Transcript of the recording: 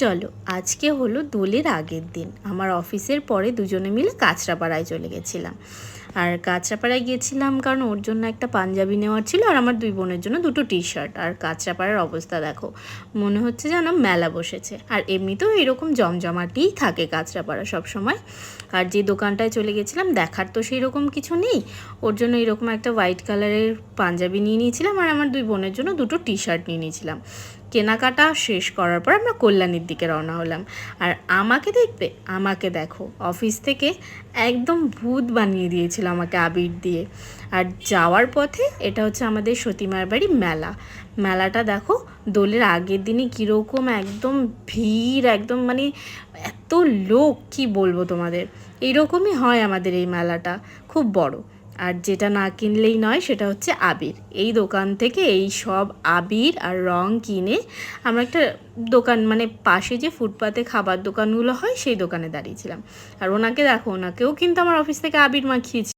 চলো, আজকে হলো দোলের আগের দিন। আমার অফিসের পরে দুজনে মিলে কাঁচরাপাড়ায় চলে গেছিলাম। আর কাঁচরাপাড়ায় গিয়েছিলাম কারণ ওর জন্য একটা পাঞ্জাবি নেওয়ার ছিল আর আমার দুই বোনের জন্য দুটো টি শার্ট আর কাঁচরাপাড়ার অবস্থা দেখো, মনে হচ্ছে যেন মেলা বসেছে। আর এমনিতেও এরকম জমজমাটিই থাকে কাঁচরাপাড়া সব সময় আর যে দোকানটায় চলে গেছিলাম, দেখার তো সেই রকম কিছু নেই। ওর জন্য এরকম একটা হোয়াইট কালারের পাঞ্জাবি নিয়ে নিয়েছিলাম আর আমার দুই বোনের জন্য দুটো টি শার্ট নিয়ে নিয়েছিলাম। কেনাকাটা শেষ করার পর আমরা কল্যাণীর দিকে রওনা হলাম। আর আমাকে দেখবে আমাকে দেখো, অফিস থেকে একদম ভূত বানিয়ে দিয়েছিল আমাকে আবির দিয়ে। আর যাওয়ার পথে এটা হচ্ছে আমাদের সতীমার বাড়ি মেলা। মেলাটা দেখো, দোলের আগের দিনে কীরকম একদম ভিড়, একদম মানে এত লোক, কি বলব তোমাদের? এইরকমই হয় আমাদের এই মেলাটা, খুব বড়। আর যেটা না কিনলেই নয় সেটা হচ্ছে আবির। এই দোকান থেকে এই সব আবির আর রং কিনে আমরা একটা দোকান মানে পাশে যে ফুটপাতে খাবার দোকানগুলো হয়, সেই দোকানে দাঁড়িয়েছিলাম। আর ওনাকে দেখো, ওনাকেও কিন্তু আমার অফিস থেকে আবির মাখিয়েছি।